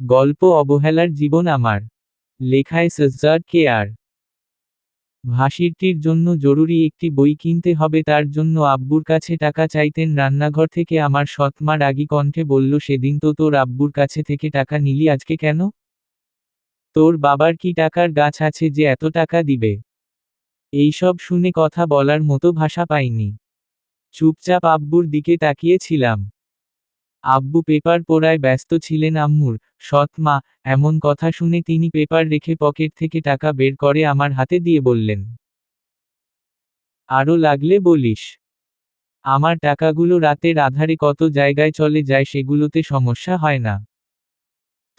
গল্প অবহেলার জীবন আমার। লেখায় সজ্জার কে আর? ভাসিরটির জন্য জরুরি একটি বই কিনতে হবে, তার জন্য আব্বুর কাছে টাকা চাইতেন। রান্নাঘর থেকে আমার সৎমা রাগী কণ্ঠে বলল, সেদিন তো তোর আব্বুর কাছে থেকে টাকা নিলি, আজকে কেন? তোর বাবার কি টাকার গাছ আছে যে এত টাকা দিবে? এইসব শুনে কথা বলার মতো ভাষা পাইনি। চুপচাপ আব্বুর দিকে তাকিয়েছিলাম। আব্বু পেপার পড়ায় ব্যস্ত ছিলেন আম্মুর। সৎ মা, এমন কথা শুনে তিনি পেপার রেখে পকেট থেকে টাকা বের করে আমার হাতে দিয়ে বললেন আরও লাগলে বলিস। আমার টাকাগুলো রাতের আধারে কত জায়গায় চলে যায় সেগুলোতে সমস্যা হয় না।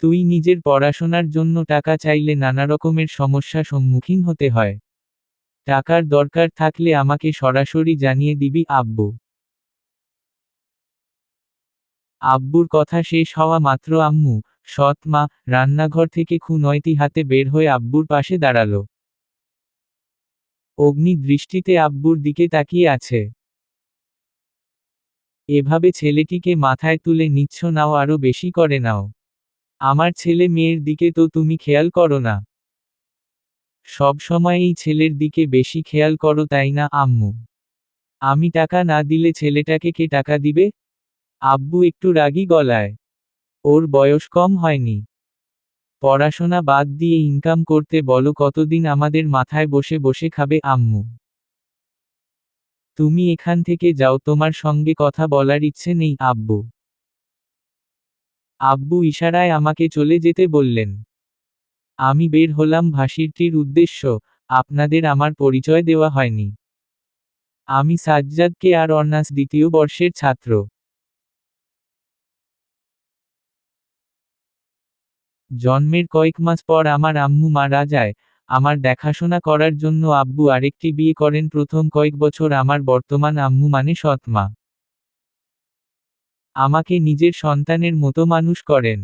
তুই নিজের পড়াশোনার জন্য টাকা চাইলে নানা রকমের সমস্যা সম্মুখীন হতে হয়। টাকার দরকার থাকলে আমাকে সরাসরি জানিয়ে দিবি আব্বু। আব্বুর কথা শেষ হওয়া মাত্র আম্মু, সৎ মা, রান্নাঘর থেকে খুনয়তি হাতে বের হয়ে আব্বুর পাশে দাঁড়াল। অগ্নি দৃষ্টিতে আব্বুর দিকে তাকিয়ে আছে। এভাবে ছেলেটিকে মাথায় তুলে নিচ্ছ নাও আরও বেশি করে নাও। আমার ছেলে মেয়ের দিকে তো তুমি খেয়াল করো না। সব সময় এই ছেলের দিকে বেশি খেয়াল করো তাই না, আম্মু? আমি টাকা না দিলে ছেলেটাকে কে টাকা দিবে? আব্বু একটু রাগী গলায়। ওর বয়স কম হয়নি। পড়াশোনা বাদ দিয়ে ইনকাম করতে বলো কতদিন আমাদের মাথায় বসে বসে খাবে আম্মু। তুমি এখান থেকে যাও, তোমার সঙ্গে কথা বলার ইচ্ছে নেই, আব্বু। আব্বু ইশারায় আমাকে চলে যেতে বললেন। আমি বের হলাম ভাসিরটির উদ্দেশ্য, আপনাদের আমার পরিচয় দেওয়া হয়নি। আমি সাজ্জাদকে আর অর্নাস দ্বিতীয় বর্ষের ছাত্র। জন্মের কয়েক মাস পর আমার আম্মু মারা যায়, আমার দেখাশোনা করার জন্য আব্বু আরেকটি বিয়ে করেন। প্রথম কয়েক বছর আমার বর্তমান আম্মু মানে সৎমা। আমাকে নিজের সন্তানের মতো মানুষ করেন।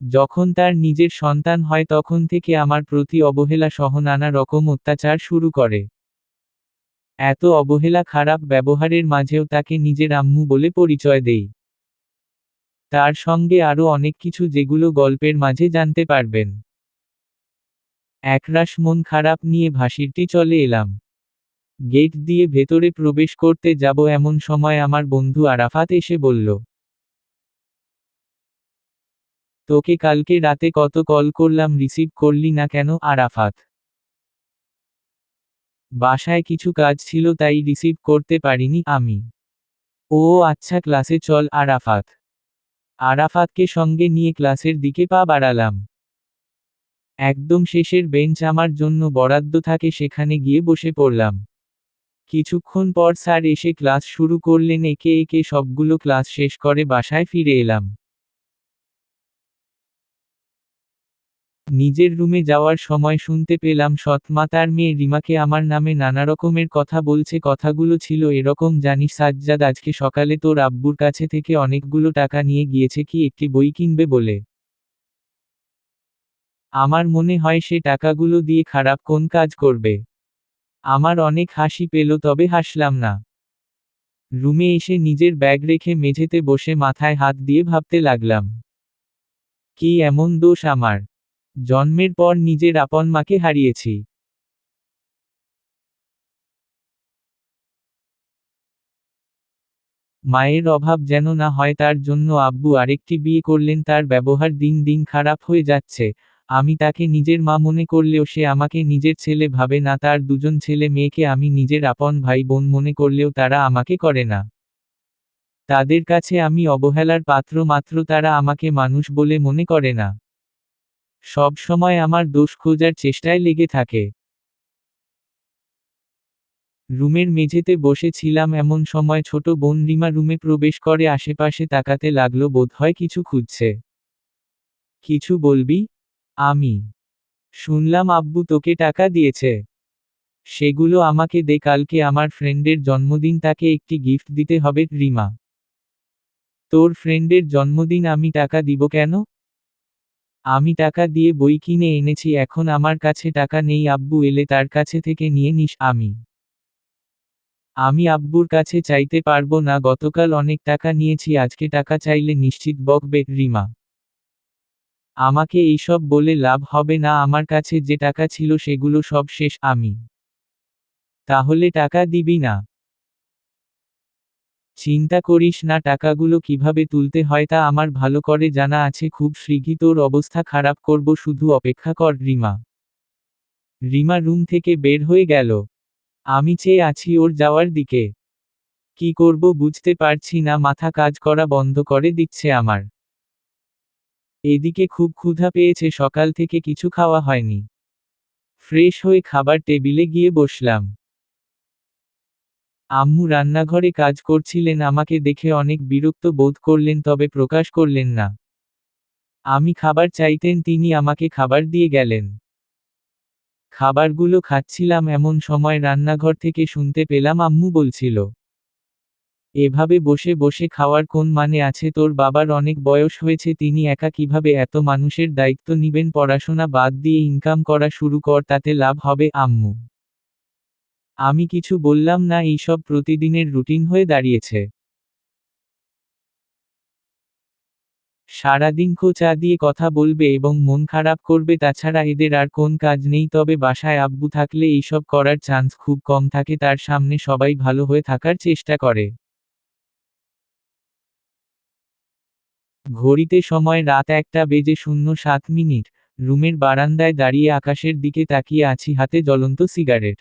যখন তার নিজের সন্তান হয় তখন থেকে আমার প্রতি অবহেলা সহ নানা রকম অত্যাচার শুরু করে। এত অবহেলা খারাপ ব্যবহারের মাঝেও তাকে নিজের আম্মু বলে পরিচয় দেই। তার সঙ্গে আরও অনেক কিছু যেগুলো গল্পের মাঝে জানতে পারবেন। একরাশ মন খারাপ নিয়ে ভাসিরটি চলে এলাম। গেট দিয়ে ভেতরে প্রবেশ করতে যাব এমন সময় আমার বন্ধু আরাফাত এসে বলল, তোকে কালকে রাতে কত কল করলাম, রিসিভ করলি না কেন আরাফাত? বাসায় কিছু কাজ ছিল তাই রিসিভ করতে পারিনি আমি। ও আচ্ছা ক্লাসে চল আরাফাত। আরাফাতকে সঙ্গে নিয়ে ক্লাসের দিকে পা বাড়ালাম। একদম শেষের বেঞ্চ আমার জন্য বরাদ্দ থাকে সেখানে গিয়ে বসে পড়লাম। কিছুক্ষণ পর স্যার এসে ক্লাস শুরু করলেন, একে একে সবগুলো ক্লাস শেষ করে বাসায় ফিরে এলাম। নিজের রুমে যাওয়ার সময় শুনতে পেলাম সৎমা তার মেয়ে রিমাকে আমার নামে নানা রকমের কথা বলছে, কথাগুলো ছিল এরকম, জানিস সাজ্জাদ, আজকে সকালে তোর আব্বুর কাছে থেকে অনেকগুলো টাকা নিয়ে গিয়েছে, কি একটি বই কিনবে বলে? আমার মনে হয় সে টাকাগুলো দিয়ে খারাপ কোন কাজ করবে। আমার অনেক হাসি পেল, তবে হাসলাম না। রুমে এসে নিজের ব্যাগ রেখে মেঝেতে বসে মাথায় হাত দিয়ে ভাবতে লাগলাম, কি এমন দোষ আমার? জন্মের পর নিজের আপন মাকে হারিয়েছি। মায়ের অভাব যেন না হয় তার জন্য আব্বু আরেকটি বিয়ে করলেন, তার ব্যবহার দিন দিন খারাপ হয়ে যাচ্ছে। আমি তাকে নিজের মা মনে করলেও সে আমাকে নিজের ছেলে ভাবে না, তার দুজন ছেলে মেয়েকে আমি নিজের আপন ভাই বোন মনে করলেও তারা আমাকে করে না। তাদের কাছে আমি অবহেলার পাত্র, মাত্র তারা আমাকে মানুষ বলে মনে করে না। সব সময় আমার দোষ খোঁজার চেষ্টায় লেগে থাকে। রুমের মেঝেতে বসেছিলাম এমন সময় ছোট বোন রিমা রুমে প্রবেশ করে আশেপাশে তাকাতে লাগল বোধহয় কিছু খুঁজছে। কিছু বলবি? আমি। শুনলাম আব্বু তোকে টাকা দিয়েছে। সেগুলো আমাকে দে, কালকে আমার ফ্রেন্ডের জন্মদিন, তাকে একটি গিফট দিতে হবে রিমা। তোর ফ্রেন্ডের জন্মদিন আমি টাকা দিব কেন? আমি টাকা দিয়ে বই কিনে এনেছি, এখন আমার কাছে টাকা নেই, আব্বু এলে তার কাছে থেকে নিয়ে নিস, আমি। আমি আব্বুর কাছে চাইতে পারব না, গতকাল অনেক টাকা নিয়েছি, আজকে টাকা চাইলে নিশ্চিত বকবে, রিমা। আমাকে এইসব বলে লাভ হবে না, আমার কাছে যে টাকা ছিল সেগুলো সব শেষ, আমি। তাহলে টাকা দিবি না। চিন্তা করিস না, টাকাগুলো কীভাবে তুলতে হয় তা আমার ভালো করে জানা আছে, খুব শীঘ্রই তোর অবস্থা খারাপ করব, শুধু অপেক্ষা কর, রিমা। রিমা রুম থেকে বের হয়ে গেল। আমি চেয়ে আছি ওর যাওয়ার দিকে। কি করব বুঝতে পারছি না, মাথা কাজ করা বন্ধ করে দিচ্ছে আমার। এদিকে খুব ক্ষুধা পেয়েছে, সকাল থেকে কিছু খাওয়া হয়নি। ফ্রেশ হয়ে খাবার টেবিলে গিয়ে বসলাম। আম্মু রান্নাঘরে কাজ করছিলেন, আমাকে দেখে অনেক বিরক্ত বোধ করলেন, তবে প্রকাশ করলেন না। আমি খাবার চাইতেন, তিনি আমাকে খাবার দিয়ে গেলেন। খাবারগুলো খাচ্ছিলাম, এমন সময় রান্নাঘর থেকে শুনতে পেলাম, আম্মু বলছিল, এভাবে বসে বসে খাওয়ার কোন মানে আছে? তোর বাবার অনেক বয়স হয়েছে, তিনি একা কীভাবে এত মানুষের দায়িত্ব নিবেন? পড়াশোনা বাদ দিয়ে ইনকাম করা শুরু কর, তাতে লাভ হবে। আম্মু আমি কিছু বললাম না, এইসব প্রতিদিনের রুটিন হয়ে দাঁড়িয়েছে। সারাদিন খোঁচা দিয়ে কথা বলবে এবং মন খারাপ করবে, তাছাড়া এদের আর কোন কাজ নেই, তবে বাসায় আব্বু থাকলে এইসব করার চান্স খুব কম থাকে, তার সামনে সবাই ভালো হয়ে থাকার চেষ্টা করে। ঘড়িতে সময় রাত একটা বেজে শূন্য সাত মিনিট। রুমের বারান্দায় দাঁড়িয়ে আকাশের দিকে তাকিয়ে আছি, হাতে জ্বলন্ত সিগারেট।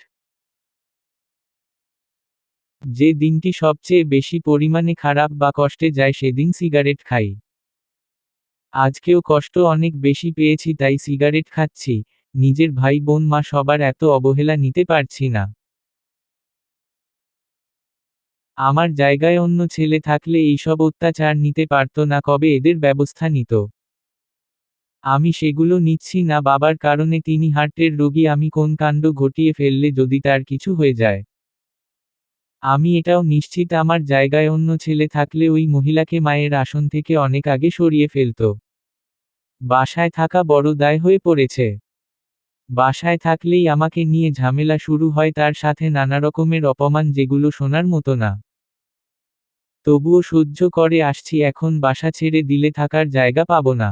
যে দিনটি সবচেয়ে বেশি পরিমাণে খারাপ বা কষ্টে যায় সেদিন সিগারেট খাই। আজকেও কষ্ট অনেক বেশি পেয়েছি তাই সিগারেট খাচ্ছি। নিজের ভাই বোন মা সবার এত অবহেলা নিতে পারছি না। আমার জায়গায় অন্য ছেলে থাকলে এইসব অত্যাচার নিতে পারত না, কবে এদের ব্যবস্থা নিত? আমি সেগুলো নিচ্ছি না, বাবার কারণে তিনি হার্টের রোগী, আমি কোন কাণ্ড ঘটিয়ে ফেললে যদি তার কিছু হয়ে যায়। আমি এটাও নিশ্চিত আমার জায়গায় অন্য ছেলে থাকলে ওই মহিলাকে মায়ের আসন থেকে অনেক আগে সরিয়ে ফেলত। বাসায় থাকা বড় দায় হয়ে পড়েছে। বাসায় থাকলেই আমাকে নিয়ে ঝামেলা শুরু হয় তার সাথে নানা রকমের অপমান যেগুলো শোনার মতো না। তবুও সহ্য করে আসছি এখন বাসা ছেড়ে দিলে থাকার জায়গা পাব না।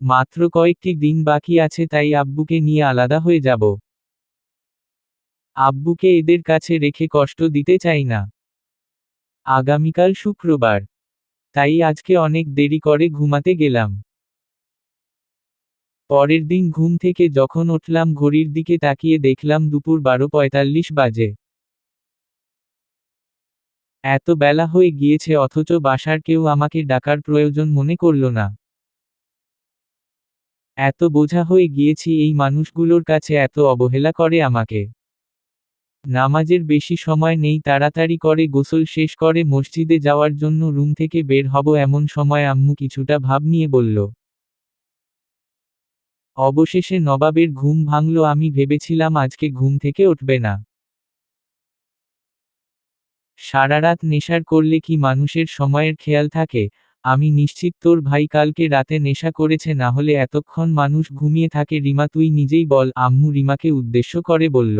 মাত্র কয়েকটি দিন বাকি আছে তাই আব্বুকে নিয়ে আলাদা হয়ে যাব। আব্বুকে এদের কাছে রেখে কষ্ট দিতে চাই না। আগামীকাল শুক্রবার। তাই আজকে অনেক দেরি করে ঘুমাতে গেলাম। পরের দিন ঘুম থেকে যখন উঠলাম ঘড়ির দিকে তাকিয়ে দেখলাম দুপুর বারো পঁয়তাল্লিশ বাজে। এত বেলা হয়ে গিয়েছে অথচ বাসার কেউ আমাকে ডাকার প্রয়োজন মনে করল না। এত বোঝা হয়ে গিয়েছি এই মানুষগুলোর কাছে এত অবহেলা করে আমাকে। নামাজের বেশি সময় নেই, তাড়াতাড়ি করে গোসল শেষ করে মসজিদে যাওয়ার জন্য রুম থেকে বের হব এমন সময় আম্মু কিছুটা ভাব নিয়ে বলল, অবশেষে নবাবের ঘুম ভাঙল, আমি ভেবেছিলাম আজকে ঘুম থেকে উঠবে না। সারারাত নেশার করলে কি মানুষের সময়ের খেয়াল থাকে? আমি নিশ্চিত তোর ভাই কালকে রাতে নেশা করেছে, না হলে এতক্ষণ মানুষ ঘুমিয়ে থাকে। রিমা, তুই নিজেই বল। আম্মু রিমাকে উদ্দেশ্য করে বলল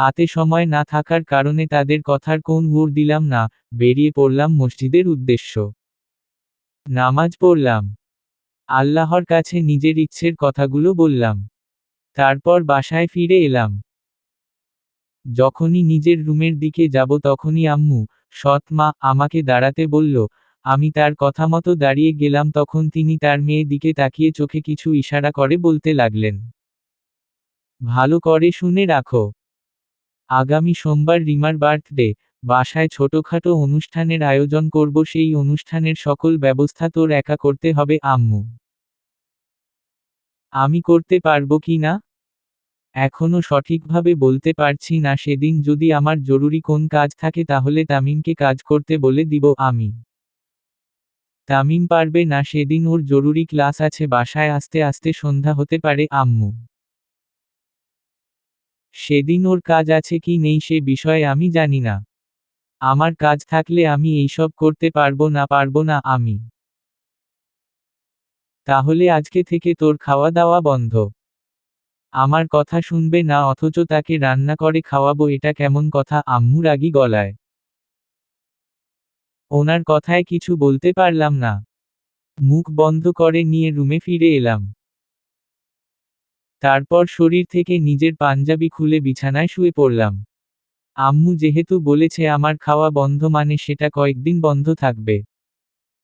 হাতে সময় না থাকার কারণে তাদের কথার কোন ওর দিলাম না, বেরিয়ে পড়লাম মসজিদের উদ্দেশ্য। নামাজ পড়লাম। আল্লাহর কাছে নিজের ইচ্ছের কথাগুলো বললাম। তারপর বাসায় ফিরে এলাম। যখনই নিজের রুমের দিকে যাব তখনই আম্মু, সৎ মা, আমাকে দাঁড়াতে বলল, আমি তার কথা মতো দাঁড়িয়ে গেলাম তখন তিনি তার মেয়ে দিকে তাকিয়ে চোখে কিছু ইশারা করে বলতে লাগলেন। ভালো করে শুনে রাখো। আগামী সোমবার রিমার বার্থডে, বাসায় ছোটখাটো অনুষ্ঠানের আয়োজন করব, সেই অনুষ্ঠানের সকল ব্যবস্থা তোর একা করতে হবে, আম্মু। আমি করতে পারব কি না? এখনও সঠিকভাবে বলতে পারছি না, সেদিন যদি আমার জরুরি কোন কাজ থাকে তাহলে তামিমকে কাজ করতে বলে দিব, আমি। তামিম পারবে না, সেদিন ওর জরুরি ক্লাস আছে, বাসায় আস্তে আস্তে সন্ধ্যা হতে পারে, আম্মু। সেদিন ওর কাজ আছে কি নেই সে বিষয়ে আমি জানি না। আমার কাজ থাকলে আমি এইসব করতে পারব না পারব না আমি। তাহলে আজকে থেকে তোর খাওয়া দাওয়া বন্ধ। আমার কথা শুনবে না, অথচ তাকে রান্না করে খাওয়াবো, এটা কেমন কথা? আম্মু রাগি গলায়। ওনার কথায় কিছু বলতে পারলাম না। মুখ বন্ধ করে নিয়ে রুমে ফিরে এলাম। তারপর শরীর থেকে নিজের পাঞ্জাবি খুলে বিছানায় শুয়ে পড়লাম। আম্মু যেহেতু বলেছে আমার খাওয়া বন্ধ মানে সেটা কয়েকদিন বন্ধ থাকবে।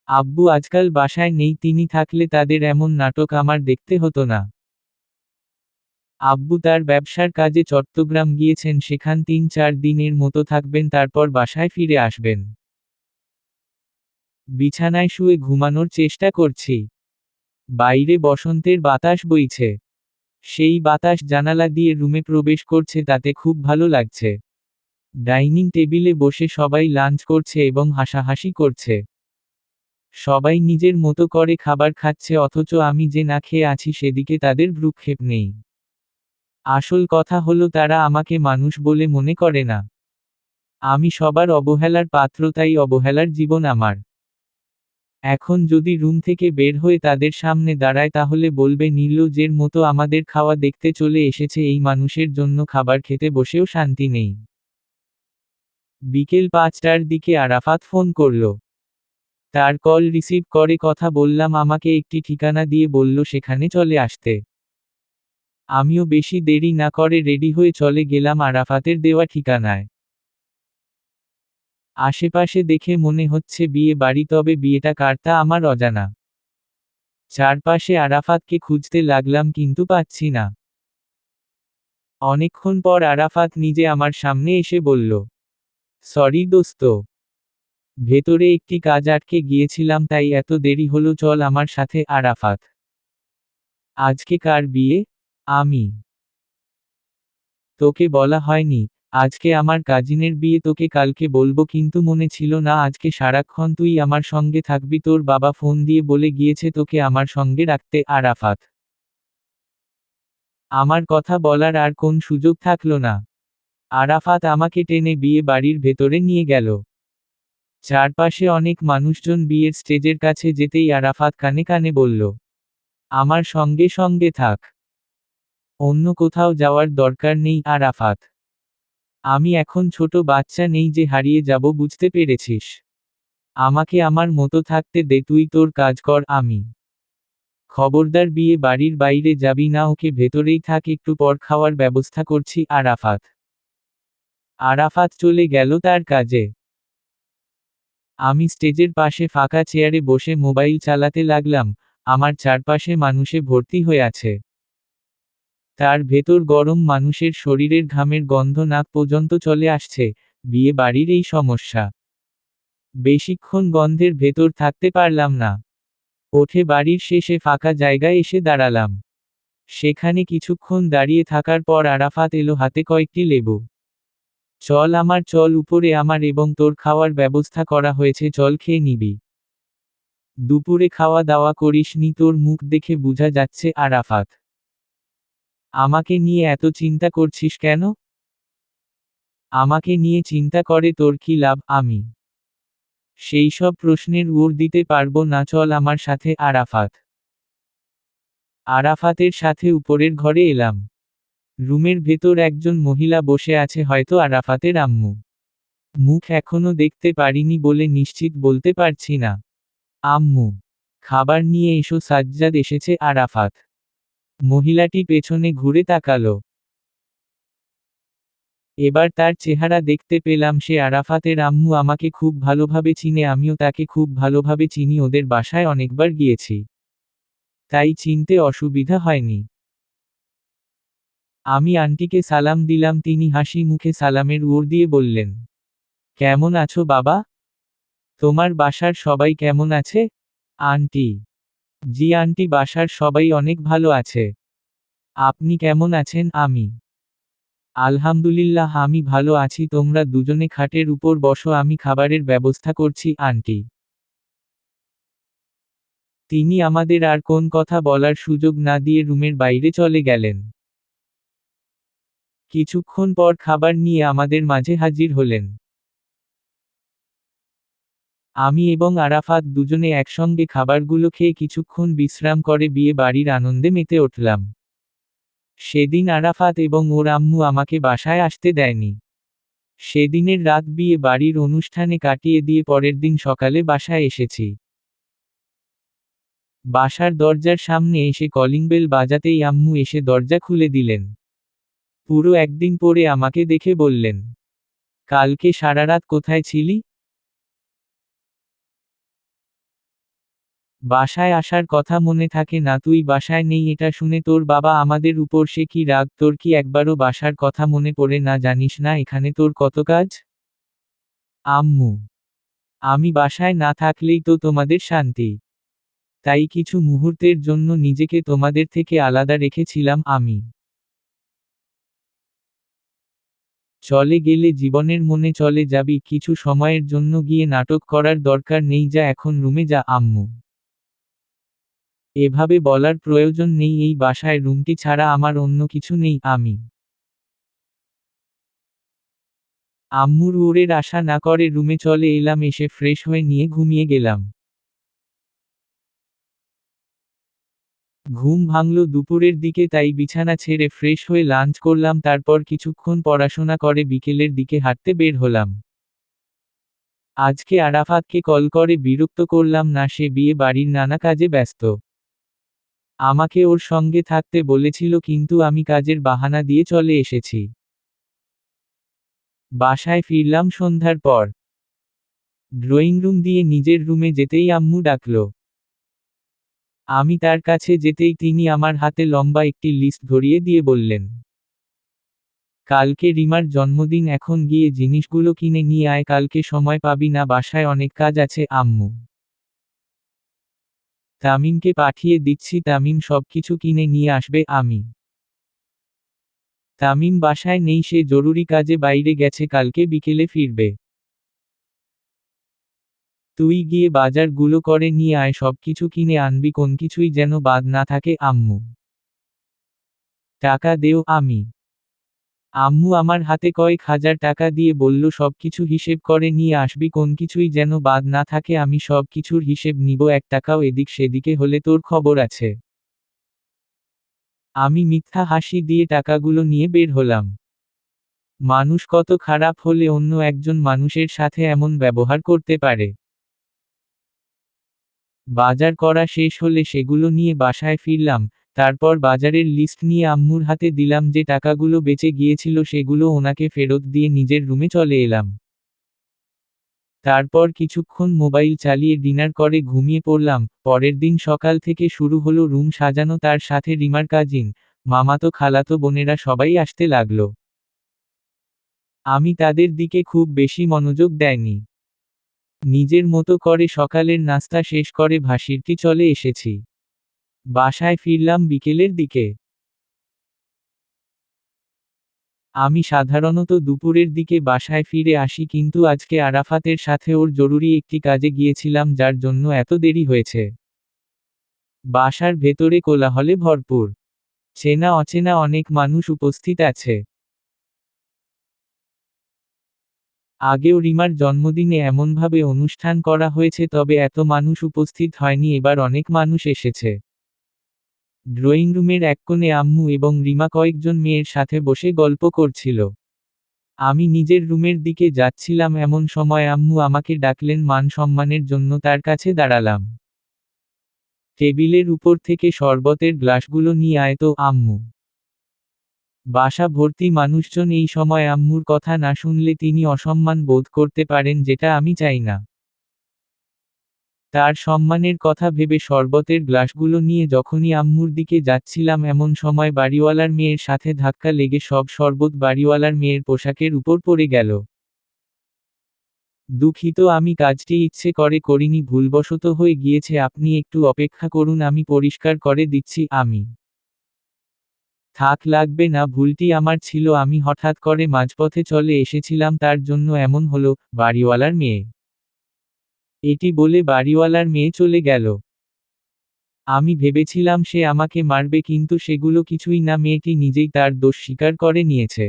আব্বু আজকাল বাসায় নেই, তিনি থাকলে তাদের এমন নাটক আমার দেখতে হতো না। আব্বু তার ব্যবসার কাজে চট্টগ্রাম গিয়েছেন, সেখান তিন চার দিনের মতো থাকবেন, তারপর বাসায় ফিরে আসবেন। বিছানায় শুয়ে ঘুমানোর চেষ্টা করছি। বাইরে বসন্তের বাতাস বইছে। সেই বাতাস জানালা দিয়ে রুমে প্রবেশ করছে তাতে খুব ভালো লাগছে। ডাইনিং টেবিলে বসে সবাই লাঞ্চ করছে এবং হাসাহাসি করছে। সবাই নিজের মতো করে খাবার খাচ্ছে অথচ আমি যে না খেয়ে আছি সেদিকে তাদের ভ্রুক্ষেপ নেই। আসল কথা হলো তারা আমাকে মানুষ বলে মনে করে না। আমি সবার অবহেলার পাত্র, তাই অবহেলার জীবন আমার। এখন যদি রুম থেকে বের হয়ে তাদের সামনে দাঁড়ায় তাহলে বলবে নির্লজের মতো আমাদের খাওয়া দেখতে চলে এসেছে, এই মানুষের জন্য খাবার খেতে বসেও শান্তি নেই। বিকেল পাঁচটার দিকে আরাফাত ফোন করল। তার কল রিসিভ করে কথা বললাম, আমাকে একটি ঠিকানা দিয়ে বলল সেখানে চলে আসতে। আমিও বেশি দেরি না করে রেডি হয়ে চলে গেলাম আরাফাতের দেওয়া ঠিকানায়। আশেপাশে দেখে মনে হচ্ছে বিয়ে বাড়ি, তবে বিয়েটা কারতা আমার অজানা। চারপাশে আরাফাতকে খুঁজতে লাগলাম কিন্তু পাচ্ছি না। অনেকক্ষণ পর আরাফাত নিজে আমার সামনে এসে বলল, সরি দোস্ত, ভেতরে একটি কাজ আটকে গিয়েছিলাম, তাই এত দেরি হলো, চল আমার সাথে আরাফাত। আজকে কার বিয়ে? আমি। তোকে বলা হয়নি। আজকে আমার কাজিনের বিয়ে তোকে কালকে বলব, কিন্তু মনে ছিল না আজকে সারাক্ষণ তুই আমার সঙ্গে থাকবি, তোর বাবা ফোন দিয়ে বলে গিয়েছে তোকে আমার সঙ্গে রাখতে আরাফাত। আমার কথা বলার আর কোন সুযোগ থাকল না। আরাফাত আমাকে টেনে বিয়ে বাড়ির ভেতরে নিয়ে গেল। চারপাশে অনেক মানুষজন বিয়ের স্টেজের কাছে যেতেই আরাফাত কানে কানে বলল, আমার সঙ্গে সঙ্গে থাক। অন্য কোথাও যাওয়ার দরকার নেই আরাফাত। আমি এখন ছোট বাচ্চা নেই যে হারিয়ে যাব, বুঝতে পেরেছিস? আমাকে আমার মতো থাকতে দে, তুই তোর কাজ কর, আমি। খবরদার বিয়ে বাড়ির বাইরে যাবি না, ওকে ভেতরেই থাক, একটু পর খাওয়ার ব্যবস্থা করছি, আরাফাত। আরাফাত চলে গেল তার কাজে। আমি স্টেজের পাশে ফাঁকা চেয়ারে বসে মোবাইল চালাতে লাগলাম, আমার চারপাশে মানুষে ভর্তি হয়ে আছে। তার ভেতর গরম মানুষের শরীরের ঘামের গন্ধ নাক পর্যন্ত চলে আসছে, বিয়ে বাড়ির এই সমস্যা। বেশিক্ষণ গন্ধের ভেতর থাকতে পারলাম না। ওঠে বাড়ির শেষে ফাঁকা জায়গায় এসে দাঁড়ালাম। সেখানে কিছুক্ষণ দাঁড়িয়ে থাকার পর আরাফাত এলো হাতে কয়েকটি লেবু। চল আমার, চল উপরে আমার এবং তোর খাওয়ার ব্যবস্থা করা হয়েছে, চল খেয়ে নিবি। দুপুরে খাওয়া দাওয়া করিসনি তোর মুখ দেখে বোঝা যাচ্ছে আরাফাত। আমাকে নিয়ে এত চিন্তা করছিস কেন? আমাকে নিয়ে চিন্তা করে তোর কি লাভ, আমি? সেই সব প্রশ্নের উড় দিতে পারব না, চল আমার সাথে আরাফাত। আরাফাতের সাথে উপরের ঘরে এলাম। রুমের ভেতর একজন মহিলা বসে আছে, হয়তো আরাফাতের আম্মু। মুখ এখনও দেখতে পারিনি বলে নিশ্চিত বলতে পারছি না। আম্মু, খাবার নিয়ে এসো, সাজ্জাদ এসেছে আরাফাত। মহিলাটি পেছনে ঘুরে তাকালো। এবার তার চেহারা দেখতে পেলাম সে আরাফাতের আম্মু আমাকে খুব ভালোভাবে চিনে, আমিও তাকে খুব ভালোভাবে চিনি, ওদের বাসায় অনেকবার গিয়েছি। তাই চিনতে অসুবিধা হয়নি। আমি আন্টিকে সালাম দিলাম, তিনি হাসি মুখে সালামের উড় দিয়ে বললেন, কেমন আছো বাবা? তোমার বাসার সবাই কেমন আছে? আন্টি জি আন্টি, বাসার সবাই অনেক ভালো আছে। আপনি কেমন আছেন? আমি। আলহামদুলিল্লাহ, আমি ভালো আছি। তোমরা দুজনে খাটের উপর বসো, আমি খাবারের ব্যবস্থা করছি, আন্টি। তিনি আমাদের আর কোন কথা বলার সুযোগ না দিয়ে রুমের বাইরে চলে গেলেন। কিছুক্ষণ পর খাবার নিয়ে আমাদের মাঝে হাজির হলেন। আমি এবং আরাফাত দুজনে একসঙ্গে খাবারগুলো খেয়ে কিছুক্ষণ বিশ্রাম করে বিয়ে বাড়ির আনন্দে মেতে উঠলাম। সেদিন আরাফাত এবং ওর আম্মু আমাকে বাসায় আসতে দেয়নি। সেদিনের রাত বিয়ে বাড়ির অনুষ্ঠানে কাটিয়ে দিয়ে পরের দিন সকালে বাসায় এসেছি। বাসার দরজার সামনে এসে কলিং বেল বাজাতেই আম্মু এসে দরজা খুলে দিলেন। পুরো একদিন পরে আমাকে দেখে বললেন, কালকে সারারাত কোথায় ছিলি? বাসায় আসার কথা মনে থাকে না, তুই বাসায় নেই, এটা শুনে তোর বাবা আমাদের উপর সে কি রাগ, তোর কি একবারও বাসার কথা মনে পড়ে না, জানিস না এখানে তোর কত কাজ? আম্মু, আমি বাসায় না থাকলেই তো তোমাদের শান্তি। তাই কিছু মুহূর্তের জন্য নিজেকে তোমাদের থেকে আলাদা রেখেছিলাম আমি। চলে গেলে জীবনের মনে চলে যাবি, কিছু সময়ের জন্য গিয়ে নাটক করার দরকার নেই, যা এখন রুমে যা, আম্মু। এভাবে বলার প্রয়োজন নেই, এই বাসায় রুমটি ছাড়া আমার অন্য কিছু নেই, আমি। আম্মুর ওরের আশা না করে রুমে চলে এলাম, এসে ফ্রেশ হয়ে নিয়ে ঘুমিয়ে গেলাম। ঘুম ভাঙল দুপুরের দিকে, তাই বিছানা ছেড়ে ফ্রেশ হয়ে লাঞ্চ করলাম, তারপর কিছুক্ষণ পড়াশোনা করে বিকেলের দিকে হাঁটতে বের হলাম। আজকে আরাফাতকে কল করে বিরক্ত করলাম, না সে বিয়ে বাড়ির নানা কাজে ব্যস্ত। আমাকে ওর সঙ্গে থাকতে বলেছিল কিন্তু আমি কাজের বাহানা দিয়ে চলে এসেছি। বাসায় ফিরলাম সন্ধ্যার পর। ড্রয়িং রুম দিয়ে নিজের রুমে যেতেই আম্মু ডাকল। আমি তার কাছে যেতেই তিনি আমার হাতে লম্বা একটি লিস্ট ধরিয়ে দিয়ে বললেন, কালকে রিমার জন্মদিন, এখন গিয়ে জিনিসগুলো কিনে নিয়ে আয়, কালকে সময় পাবি না, বাসায় অনেক কাজ আছে, আম্মু। তামিমকে পাঠিয়ে দিচ্ছি, তামিম সবকিছু কিনে নিয়ে আসবে, আমি। তামিম বাসায় নেই, সে জরুরি কাজে বাইরে গেছে, কালকে বিকেলে ফিরবে। তুই গিয়ে বাজারগুলো করে নিয়ে আয়, সবকিছু কিনে আনবি, কোন কিছুই যেন বাদ না থাকে, আম্মু। টাকা দেও, আমি। আম্মু আমার হাতে কয়েক হাজার টাকা দিয়ে বলল সবকিছু হিসেব করে নিয়ে আসবি, কোন কিছুই যেন বাদ না থাকে, আমি সব কিছুর হিসেব নিব, এক টাকাও এদিক সেদিকে হলে তোর খবর আছে। আমি মিথ্যা হাসি দিয়ে টাকাগুলো নিয়ে বের হলাম। মানুষ কত খারাপ হলে অন্য একজন মানুষের সাথে এমন ব্যবহার করতে পারে। বাজার করা শেষ হলে সেগুলো নিয়ে বাসায় ফিরলাম তারপর বাজারের লিস্ট নিয়ে আম্মুর হাতে দিলাম যে টাকাগুলো বেঁচে গিয়েছিল সেগুলো ওনাকে ফেরত দিয়ে নিজের রুমে চলে এলাম। তারপর কিছুক্ষণ মোবাইল চালিয়ে ডিনার করে ঘুমিয়ে পড়লাম। পরের দিন সকাল থেকে শুরু হলো রুম সাজানো, তার সাথে রিমার কাজিন, মামাতো খালাতো বোনেরা সবাই আসতে লাগল। আমি তাদের দিকে খুব বেশি মনোযোগ দেয়নি। নিজের মতো করে সকালের নাস্তা শেষ করে ভাসিরটি চলে এসেছি। বাসায় ফিরলাম বিকেলের দিকে। আমি সাধারণত দুপুরের দিকে বাসায় ফিরে আসি কিন্তু আজকে আরাফাতের সাথে ওর জরুরি একটি কাজে গিয়েছিলাম যার জন্য এত দেরি হয়েছে। বাসার ভেতরে কোলাহলে ভরপুর। চেনা অচেনা অনেক মানুষ উপস্থিত আছে। আগেও রিমার জন্মদিনে এমনভাবে অনুষ্ঠান করা হয়েছে তবে এত মানুষ উপস্থিত হয়নি, এবার অনেক মানুষ এসেছে। ড্রয়িং রুমের এক কোণে আম্মু এবং রিমা কয়েকজন মেয়ের সাথে বসে গল্প করছিল। আমি নিজের রুমের দিকে যাচ্ছিলাম এমন সময় আম্মু আমাকে ডাকলেন মান সম্মানের জন্য তার কাছে দাঁড়ালাম। টেবিলের উপর থেকে শরবতের গ্লাসগুলো নিয়ে আয়ত আম্মু। বাসা ভর্তি মানুষজন এই সময় আম্মুর কথা না শুনলে তিনি অসম্মান বোধ করতে পারেন যেটা আমি চাই না। তার সম্মানের কথা ভেবে শরবতের গ্লাসগুলো নিয়ে যখনই আম্মুর দিকে যাচ্ছিলাম এমন সময় বাড়িওয়ালার মেয়ের সাথে ধাক্কা লেগে সব শরবত বাড়িওয়ালার মেয়ের পোশাকের উপর পড়ে গেল। দুঃখিত, আমি কাজটি ইচ্ছে করে করিনি, ভুলবশত হয়ে গিয়েছে, আপনি একটু অপেক্ষা করুন, আমি পরিষ্কার করে দিচ্ছি, আমি। থাক, লাগবে না, ভুলটি আমার ছিল, আমি হঠাৎ করে মাঝপথে চলে এসেছিলাম, তার জন্য এমন হলো, বাড়িওয়ালার মেয়ে। এটি বলে বাড়িওয়ালার মেয়ে চলে গেল। আমি ভেবেছিলাম সে আমাকে মারবে কিন্তু সেগুলো কিছুই না, মেয়েটি নিজেই তার দোষ স্বীকার করে নিয়েছে।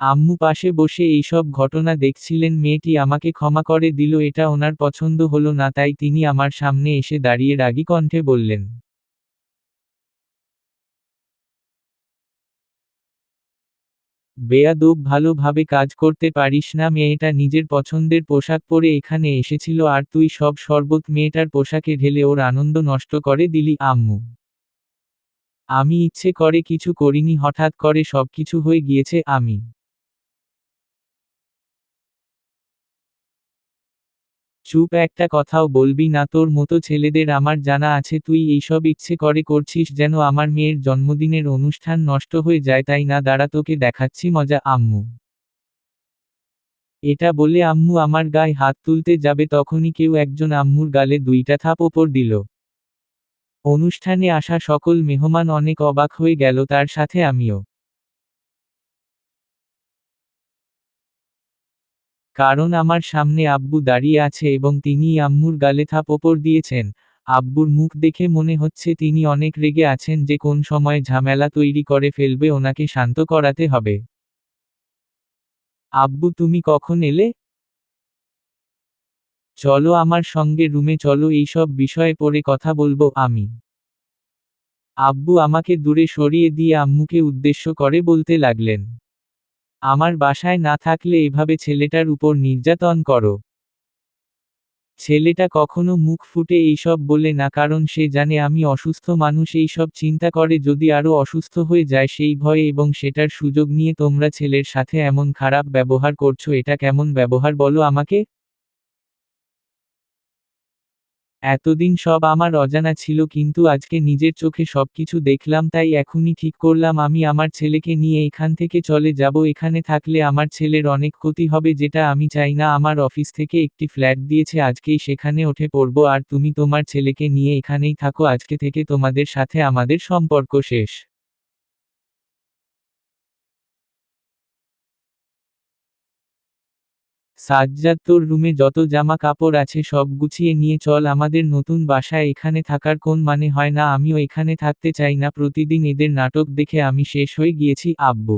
আম্মু পাশে বসে এইসব ঘটনা দেখছিলেন, মেয়েটি আমাকে ক্ষমা করে দিল, এটা ওনার পছন্দ হলো না, তাই তিনি আমার সামনে এসে দাঁড়িয়ে রাগী কণ্ঠে বললেন। বেয়াদব ভালোভাবে কাজ করতে পারিস না, মেয়েটা নিজের পছন্দের পোশাক পরে এখানে এসেছিল আর তুই সব শরবত মেয়েটার পোশাকে ঢেলে ওর আনন্দ নষ্ট করে দিলি, আম্মু। আমি ইচ্ছে করে কিছু করিনি, হঠাৎ করে সবকিছু হয়ে গিয়েছে, আমি চুপ একটা কথাও বলবি না, তোর মতো ছেলেদের আমার জানা আছে, তুই এইসব ইচ্ছে করে করছিস যেন আমার মেয়ের জন্মদিনের অনুষ্ঠান নষ্ট হয়ে যায়, তাই না, দাঁড়া তোকে দেখাচ্ছি, মজা, আম্মু। এটা বলে আম্মু আমার গায়ে হাত তুলতে যাবে, তখনই কেউ একজন আম্মুর গালে দুইটা থাপ ওপর দিল। অনুষ্ঠানে আসা সকল মেহমান অনেক অবাক হয়ে গেল, তার সাথে আমিও। কারণ আমার সামনে আব্বু দাঁড়িয়ে আছে এবং তিনিই আম্মুর গালে থাপ ওপর দিয়েছেন। আব্বুর মুখ দেখে মনে হচ্ছে তিনি অনেক রেগে আছেন যে কোন সময় ঝামেলা তৈরি করে ফেলবে, ওনাকে শান্ত করাতে হবে। আব্বু, তুমি কখন এলে? চলো আমার সঙ্গে রুমে, চলো এইসব বিষয়ে পরে কথা বলব আমি। আব্বু আমাকে দূরে সরিয়ে দিয়ে আম্মুকে উদ্দেশ্য করে বলতে লাগলেন। আমার বাসায় না থাকলে এভাবে ছেলেটার উপর নির্যাতন করো। ছেলেটা কখনো মুখ ফুটে এইসব বলে না, কারণ সে জানে আমি অসুস্থ মানুষ, এইসব চিন্তা করে যদি আরও অসুস্থ হয়ে যায় সেই ভয়ে এবং সেটার সুযোগ নিয়ে তোমরা ছেলের সাথে এমন খারাপ ব্যবহার করছ, এটা কেমন ব্যবহার বলো আমাকে? এতদিন সব আমার অজানা ছিল, কিন্তু আজকে নিজের চোখে সব কিছু দেখলাম, তাই এখনই ঠিক করলাম, আমি আমার ছেলেকে নিয়ে এখান থেকে চলে যাব, এখানে থাকলে আমার ছেলের অনেক ক্ষতি হবে, যেটা আমি চাই না, আমার অফিস থেকে একটি ফ্ল্যাট দিয়েছে, আজকেই সেখানে উঠে পড়ব, আর তুমি তোমার ছেলেকে নিয়ে এখানেই থাকো, আজকে থেকে তোমাদের সাথে আমাদের সম্পর্ক শেষ। সাজ্জাদ তোর রুমে যত জামা কাপড় আছে সব গুছিয়ে নিয়ে চল, আমাদের নতুন বাসায় এখানে থাকার কোন মানে হয় না, আমিও এখানে থাকতে চাই না, প্রতিদিন এদের নাটক দেখে আমি শেষ হয়ে গিয়েছি, আব্বু।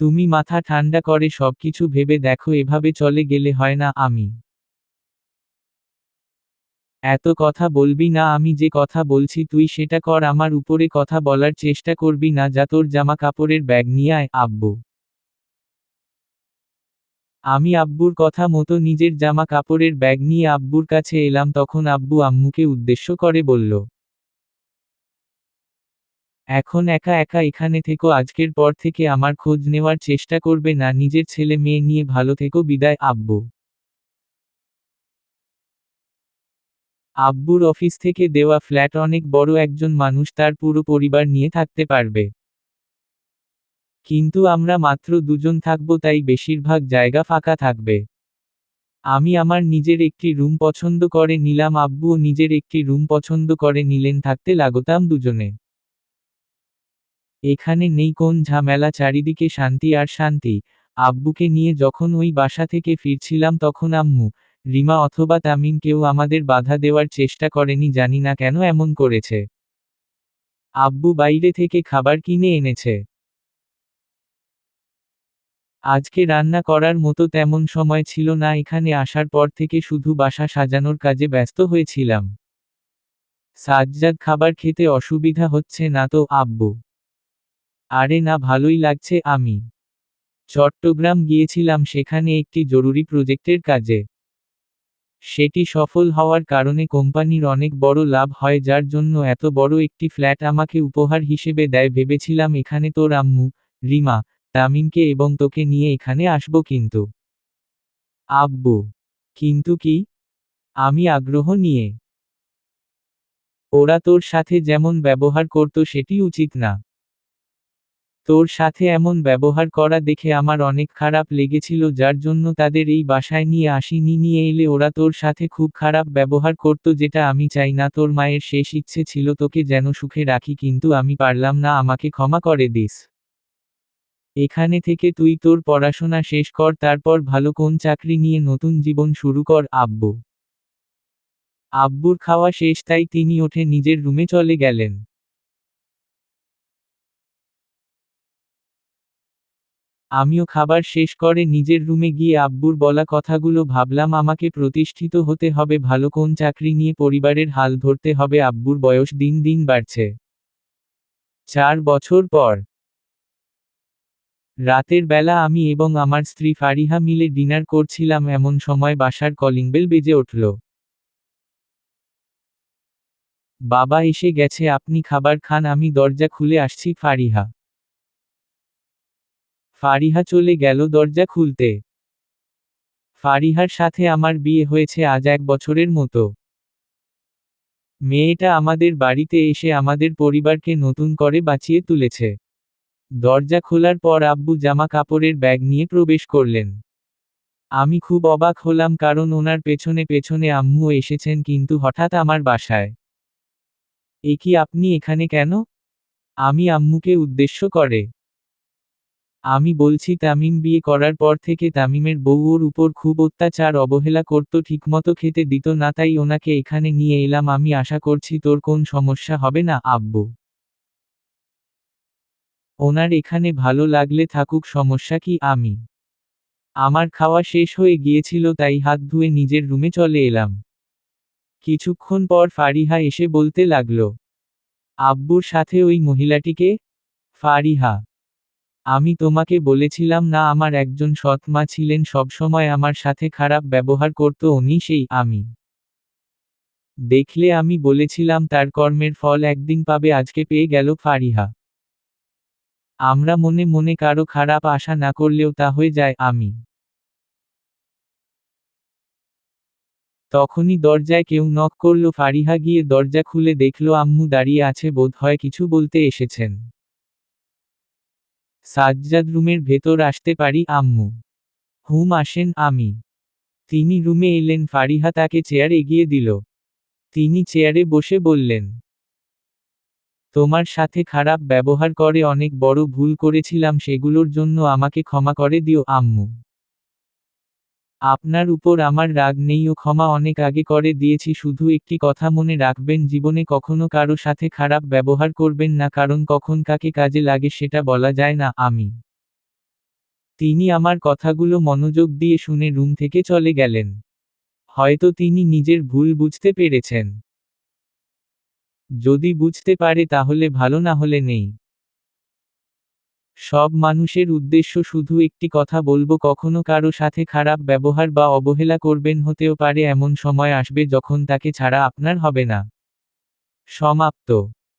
তুমি মাথা ঠান্ডা করে, সবকিছু ভেবে দেখো, এভাবে চলে গেলে হয় না, আমি। এত কথা বলবি না, আমি যে কথা বলছি তুই সেটা কর, আমার উপরে কথা বলার চেষ্টা করবি না, যা তোর জামা কাপড়ের ব্যাগ নিয়ে আয়, আব্বু। আমি আব্বুর কথা মতো নিজের জামা কাপড়ের ব্যাগ নিয়ে আব্বুর কাছে এলাম, তখন আব্বু আম্মুকে উদ্দেশ্য করে বলল, এখন একা একা এখানে থেকো, আজকের পর থেকে আমার খোঁজ নেওয়ার চেষ্টা করবে না, নিজের ছেলে মেয়ে নিয়ে ভালো থেকো, বিদায় আব্বু। আব্বুর অফিস থেকে দেওয়া ফ্ল্যাট অনেক বড়, একজন মানুষ তার পুরো পরিবার নিয়ে থাকতে পারবে। কিন্তু আমরা মাত্র দুজন থাকব তাই বেশিরভাগ জায়গা ফাঁকা থাকবে। আমি আমার নিজের একটি রুম পছন্দ করে নিলাম, আব্বুও নিজের একটি রুম পছন্দ করে নিলেন, থাকতে লাগতাম দুজনে। এখানে নেই কোন ঝামেলা, চারিদিকে শান্তি আর শান্তি। আব্বুকে নিয়ে যখন ওই বাসা থেকে ফিরছিলাম তখন আম্মু, রিমা অথবা তামিম কেউ আমাদের বাধা দেওয়ার চেষ্টা করেনি, জানি না কেন এমন করেছে। আব্বু বাইরে থেকে খাবার কিনে এনেছে। আজকে রান্না করার মতো তেমন সময় ছিল না, এখানে আসার পর থেকে শুধু বাসা সাজানোর কাজে ব্যস্ত হয়েছিলাম। সাজ্জাদ খাবার খেতে অসুবিধা হচ্ছে না তো, আব্বু? আরে না, ভালোই লাগছে, আমি। চট্টগ্রাম গিয়েছিলাম, সেখানে একটি জরুরি প্রজেক্টের কাজে। সেটি সফল হওয়ার কারণে কোম্পানির অনেক বড় লাভ হয়, যার জন্য এত বড় একটি ফ্ল্যাট আমাকে উপহার হিসেবে দেয়, ভেবেছিলাম এখানে তোর আম্মু, রিমা তামিমকে এবং তোকে নিয়ে এখানে আসব কিন্তু। আব্বু, কিন্তু কি? আমি আগ্রহ নিয়ে। ওরা তোর সাথে যেমন ব্যবহার করত সেটি উচিত না। তোর সাথে এমন ব্যবহার করা দেখে আমার অনেক খারাপ লেগেছিল যার জন্য তাদের এই বাসায় নিয়ে আসিনি নিয়ে এলে ওরা তোর সাথে খুব খারাপ ব্যবহার করত যেটা আমি চাই না। তোর মায়ের শেষ ইচ্ছে ছিল তোকে যেন সুখে রাখি কিন্তু আমি পারলাম না, আমাকে ক্ষমা করে দিস। এখানে থেকে তুই তোর পড়াশোনা শেষ কর, তারপর ভালো কোন চাকরি নিয়ে নতুন জীবন শুরু কর, আব্বু। আব্বুর খাওয়া শেষ, তাই তিনি ওঠে নিজের রুমে চলে গেলেন। আমিও খাবার শেষ করে নিজের রুমে গিয়ে আব্বুর বলা কথাগুলো ভাবলাম, আমাকে প্রতিষ্ঠিত হতে হবে, ভালো কোন চাকরি নিয়ে পরিবারের হাল ধরতে হবে, আব্বুর বয়স দিন দিন বাড়ছে। চার বছর পর রাতের বেলা আমি এবং আমার স্ত্রী ফারিহা মিলে ডিনার করছিলাম এমন সময় বাসার কলিং বেল বেজে উঠল। বাবা এসে গেছে, আপনি খাবার খান, আমি দরজা খুলে আসছি ফারিহা। ফারিহা চলে গেল দরজা খুলতে। ফারিহার সাথে আমার বিয়ে হয়েছে আজ এক বছরের মতো। মেয়েটা আমাদের বাড়িতে এসে আমাদের পরিবারকে নতুন করে বাঁচিয়ে তুলেছে। দরজা খোলার পর আব্বু জামা কাপড়ের ব্যাগ নিয়ে প্রবেশ করলেন। আমি খুব অবাক হলাম কারণ ওনার পেছনে পেছনে আম্মু এসেছেন কিন্তু হঠাৎ আমার বাসায়। এ কি আপনি এখানে কেন? আমি আম্মুকে উদ্দেশ্য করে। আমি বলছি, তামিম বিয়ে করার পর থেকে তামিমের বউ ওর উপর খুব অত্যাচার, অবহেলা করত, ঠিকমতো খেতে দিত না, তাই ওনাকে এখানে নিয়ে এলাম। আমি আশা করছি তোর কোন সমস্যা হবে না, আব্বু। ওনার এখানে ভালো লাগলে থাকুক, সমস্যা কি? আমি। আমার খাওয়া শেষ হয়ে গিয়েছিল, তাই হাত ধুয়ে নিজের রুমে চলে এলাম। কিছুক্ষণ পর ফারিহা এসে বলতে লাগল, আব্বুর সাথে ওই মহিলাটিকে? ফারিহা, আমি তোমাকে বলেছিলাম না, আমার একজন সৎ মা ছিলেন সবসময় আমার সাথে খারাপ ব্যবহার করত, উনি সেই আমি। দেখলে আমি বলেছিলাম, তার কর্মের ফল একদিন পাবে, আজকে পেয়ে গেল ফারিহা। আমরা মনে মনে কারও খারাপ আশা না করলেও তা হয়ে যায়, আমি। তখনই দরজায় কেউ নক করল, ফারিহা গিয়ে দরজা খুলে দেখল, আম্মু দাঁড়িয়ে আছে বোধ হয় কিছু বলতে এসেছেন। সাজ্জাদ রুমের ভেতর আসতে পারি, আম্মু। হুম, আসেন, আমি। তিনি রুমে এলেন, ফারিহা তাকে চেয়ার এগিয়ে দিল। তিনি চেয়ারে বসে বললেন তোমার সাথে খারাপ ব্যবহার করে অনেক বড় ভুল করেছিলাম সেগুলোর জন্য আমাকে ক্ষমা করে দিও, আম্মু। আপনার উপর আমার রাগ নেই ও ক্ষমা অনেক আগে করে দিয়েছি, শুধু একটি কথা মনে রাখবেন, জীবনে কখনো কারও সাথে খারাপ ব্যবহার করবেন না, কারণ কখন কাকে কাজে লাগে সেটা বলা যায় না, আমি। তিনি আমার কথাগুলো মনোযোগ দিয়ে শুনে রুম থেকে চলে গেলেন। হয়তো তিনি নিজের ভুল বুঝতে পেরেছেন। যদি বুঝতে পারে তাহলে ভালো না হলে নেই। সব মানুষের উদ্দেশ্য শুধু একটি কথা বলব, কখনো কারও সাথে খারাপ ব্যবহার বা অবহেলা করবেন হতেও পারে, এমন সময় আসবে যখন তাকে ছাড়া আপনার হবে না। সমাপ্ত।